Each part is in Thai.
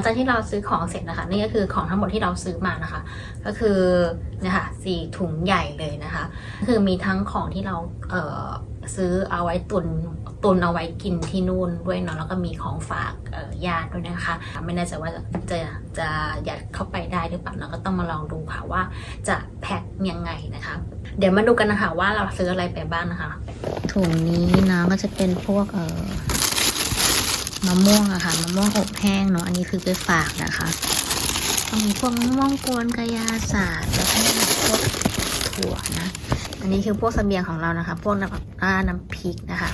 งจากที่เราซื้อของเสร็จนะคะ นี่ก็คือของทั้งหมดที่เราซื้อมานะคะ ก็คือนี่ยค่ะสี่ถุงใหญ่เลยนะคะ คือมีทั้งของที่เราเออซื้อเอาไว้ตุนตุนเอาไว้กินที่นู่นด้วยเนาะแล้วก็มีของฝากญาติด้วยนะคะ ไม่แน่ใจว่าจะจะจะยัดเข้าไปได้หรือเปล่าเราก็ต้องมาลองดูค่ะว่าจะแพ็คยังไงนะคะ เดี๋ยวมาดูกันนะคะว่าเราซื้ออะไรไปบ้างนะคะ ถุงนี้นะก็จะเป็นพวกเออ มะม่วงอะค่ะมะม่วงอบแห้งเนาะอันนี้คือไปฝากนะคะก็มีพวกมะม่วงกวนกระยาศาสตร์แล้วก็มีพวกถั่วนะ อันนี้คือพวกเสบียงของเรานะคะ พวกน้ำอ่าน้ำพริกนะคะ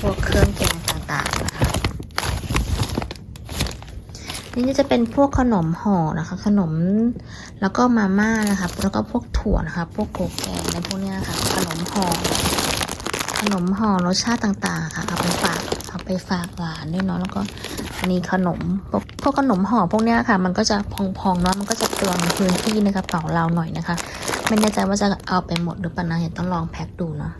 พวกเครื่องแกงต่างๆนะคะนี่จะเป็นพวกขนมห่อนะคะ ขนมแล้วก็มาม่านะคะ แล้วก็พวกถั่วนะคะ พวกโกแกงในพวกเนี้ยค่ะขนมห่อขนมห่อรสชาติต่างๆค่ะเอาไปฝาก เอาไปฝากหลานด้วยเนาะแล้วก็อันนี้ขนมพวกพวกขนมห่อพวกเนี้ยค่ะ มันก็จะพองๆเนาะมันก็จะเปลืองพื้นที่ในกระเป๋าเราหน่อยนะคะ ไม่แน่ใจว่าจะเอาไปหมดหรือเปล่านะเดี๋ยวต้องลองแพ็คดูเนาะ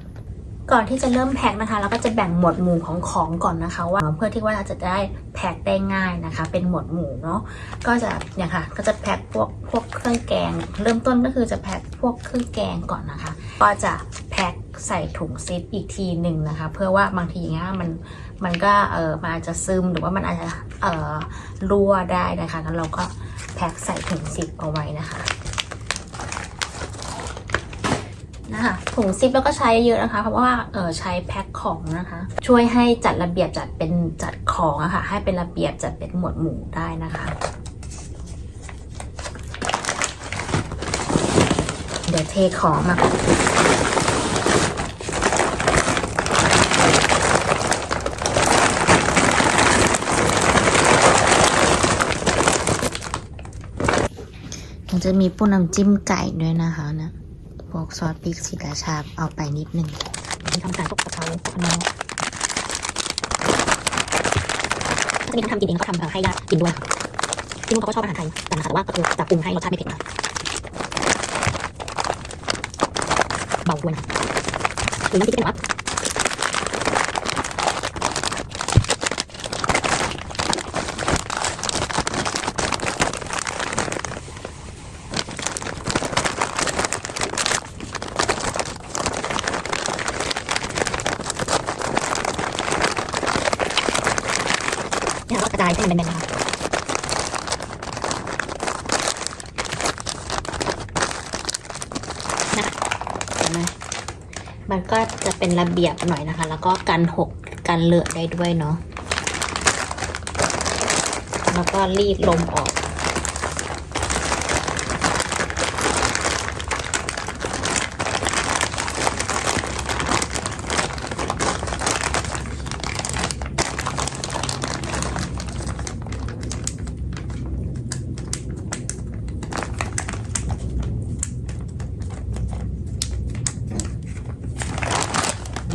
ก่อนที่จะเริ่มแพ็คนะคะเราก็จะแบ่งหมวดหมู่ของของก่อนนะคะว่าเพื่อที่ว่าเราจะได้แพ็คได้ง่ายนะคะ เป็นหมวดหมู่เนาะก็จะเนี่ยค่ะก็จะแพ็คพวกพวกเครื่องแกง เริ่มต้นก็คือจะแพ็คพวกเครื่องแกงก่อนนะคะ ก็จะ แพ็คใส่ถุงซิปอีกทีหนึ่งนะคะ เพื่อว่าบางทีเนี้ยมันมันก็เออมันอาจจะซึมหรือว่ามันอาจจะเออรั่วได้นะคะแล้วเราก็แพ็คใส่ถุงซิปเอาไว้นะคะนะคะถุงซิปแล้วก็ใช้เยอะนะคะ เพราะว่าเออใช้แพ็คของนะคะ ช่วยให้จัดระเบียบจัดเป็นจัดของอะค่ะให้เป็นระเบียบจัดเป็นหมวดหมู่ได้นะคะ เดี๋ยวเทของมา มันจะมีพวกน้ำจิ้มไก่ด้วยนะคะนะพวกซอสพริกสีราชาเอาไปนิดนึงมีทำการพวกกะเพราพวกน้องถ้าจะมีทั้งทำกินเองแล้วก็ทำให้ญาติกินด้วยค่ะที่นู่นเขาก็ชอบอาหารไทยแต่นะคะแต่ว่าก็คือจะปรุงให้รสชาติไม่เผ็ดมากเบาด้วยนะหรือน้ำพริกเป็นแบบเนเรากระจายให้มันเป็นๆนะคะนะคะเห็นไหมมันก็จะเป็นระเบียบหน่อยนะคะ แล้วก็กันหกกันเลอะได้ด้วยเนาะแล้วก็รีดลมออก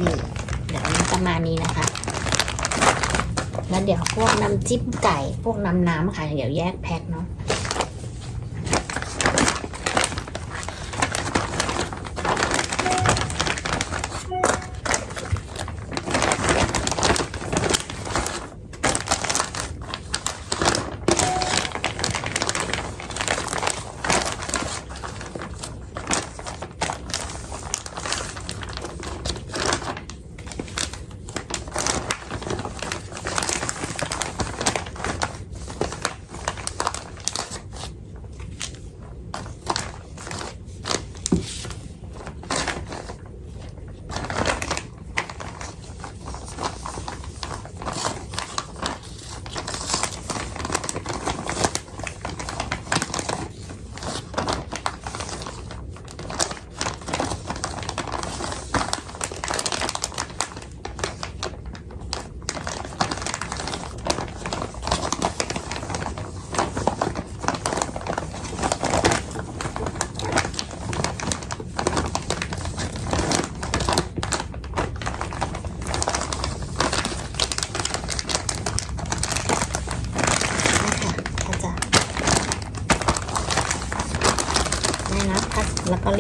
นี่เดี๋ยวนี้ประมาณนี้นะคะ แล้วเดี๋ยวพวกน้ำจิ้มไก่ พวกน้ำน้ำอะค่ะ เดี๋ยวแยกแพ็คเนาะ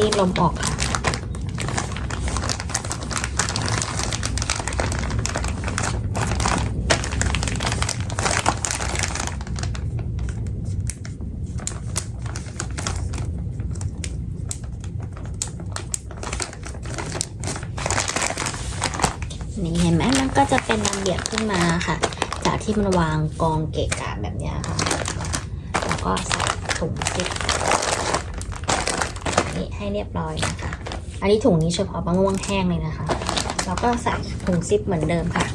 ีดลมออกค่ะ นี่เห็นไหมมันก็จะเป็นระเบียบขึ้นมาค่ะ จากที่มันวางกองเกะกะแบบนี้ค่ะ แล้วก็ใส่ถุงซิป นี้ให้เรียบร้อยนะคะ อันนี้ถุงนี้เฉพาะมะม่วงแห้งเลยนะคะ แล้วก็ใส่ถุงซิปเหมือนเดิมค่ะ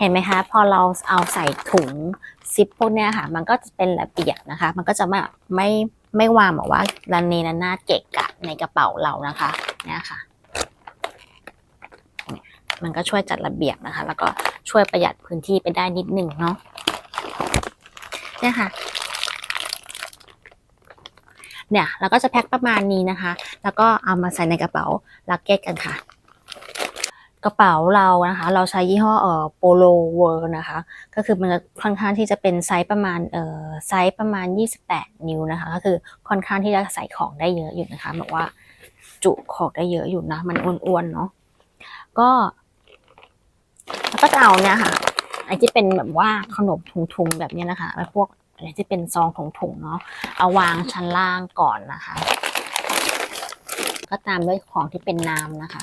เห็นไหมคะ พอเราเอาใส่ถุงซิปพวกเนี้ยค่ะ มันก็จะเป็นระเบียบนะคะ มันก็จะไม่ไม่ไม่วางแบบว่าระเนระนาเกะกะในกระเป๋าเรานะคะเนี่ยค่ะ มันก็ช่วยจัดระเบียบนะคะ แล้วก็ช่วยประหยัดพื้นที่ไปได้นิดหนึ่งเนาะเนี่ยค่ะเนี่ยเราก็จะแพ็คประมาณนี้นะคะ แล้วก็เอามาใส่ในกระเป๋าลักเก็ตกันค่ะ กระเป๋าเรานะคะ เราใช้ยี่ห้อเอ่อโปโลเวิร์นะคะ ก็คือมันจะค่อนข้างที่จะเป็นไซส์ประมาณเอ่อไซส์ประมาณ 28 นิ้วนะคะ ก็คือค่อนข้างที่จะใส่ของได้เยอะอยู่นะคะแบบว่าจุของได้เยอะอยู่นะ มันอ้วนๆเนาะก็แล้วก็จะเอาเนี่ยค่ะไอ้ที่เป็นแบบว่าขนมถุงๆแบบนี้นะคะไอ้พวกอะไรที่เป็นซองถุงๆเนาะเอาวางชั้นล่างก่อนนะคะ ก็ตามด้วยของที่เป็นน้ำนะคะ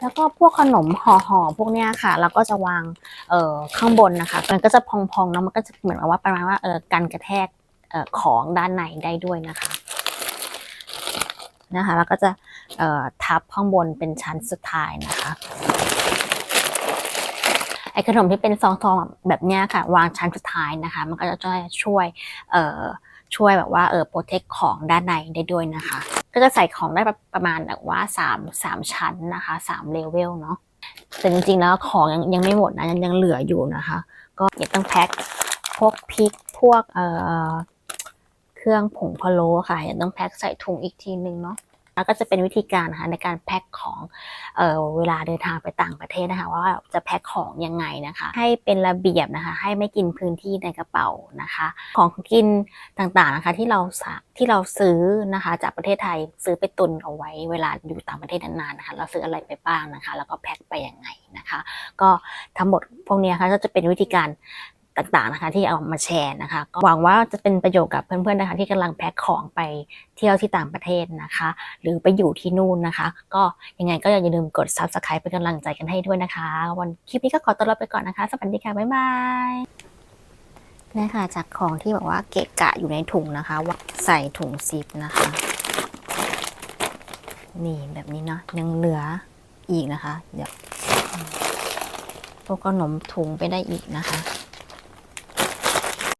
แล้วก็พวกขนมห่อๆพวกเนี้ยค่ะ เราก็จะวางเอ่อข้างบนนะคะ มันก็จะพองๆแล้วมันก็จะเหมือนกับว่าประมาณว่าเออกันกระแทกเอ่อของด้านในได้ด้วยนะคะนะคะ แล้วก็จะเอ่อทับข้างบนเป็นชั้นสุดท้ายนะคะไอ้ขนมที่เป็นซองๆแบบเนี้ยค่ะ วางชั้นสุดท้ายนะคะ มันก็จะช่วยเอ่อช่วยแบบว่าเออโปรเทคของด้านในได้ด้วยนะคะ ก็จะใส่ของได้ประมาณแบบว่าสามสามชั้นนะคะสามเลเวลเนาะแต่จริงๆแล้วของยังยังไม่หมดนะยังยังเหลืออยู่นะคะ ก็ยังต้องแพ็คพวกพริกพวกเอ่อเครื่องผงพะโล้ค่ะยังต้องแพ็คใส่ถุงอีกทีนึงเนาะ แล้วก็จะเป็นวิธีการนะคะในการแพ็คของเออเวลาเดินทางไปต่างประเทศนะคะว่าจะแพ็คของยังไงนะคะ ให้เป็นระเบียบนะคะ ให้ไม่กินพื้นที่ในกระเป๋านะคะ ของกินต่างๆนะคะที่เราสาที่เราซื้อนะคะจากประเทศไทยซื้อไปตุนเอาไว้เวลาอยู่ต่างประเทศนานๆนะคะเราซื้ออะไรไปบ้างนะคะ แล้วก็แพ็คไปยังไงนะคะ ก็ทั้งหมดพวกนี้ยค่ะก็จะเป็นวิธีการ ต่างๆนะคะ ที่เอามาแชร์นะคะก็หวังว่าจะเป็นประโยชน์กับเพื่อนๆนะคะ ที่กำลังแพ็คของไปเที่ยวที่ต่างประเทศนะคะ หรือไปอยู่ที่นู่นนะคะ ก็ยังไงก็อย่าลืมกด subscribe เป็นกำลังใจกันให้ด้วยนะคะ วันคลิปนี้ก็ขอตัวลาไปก่อนนะคะ สวัสดีค่ะ บ๊ายบายนี่ค่ะจากของที่แบบว่าเกะกะอยู่ในถุงนะคะว่าใส่ถุงซิปนะคะ นี่แบบนี้เนาะยังเหลืออีกนะคะ เดี๋ยวพวกขนมถุงไปได้อีกนะคะ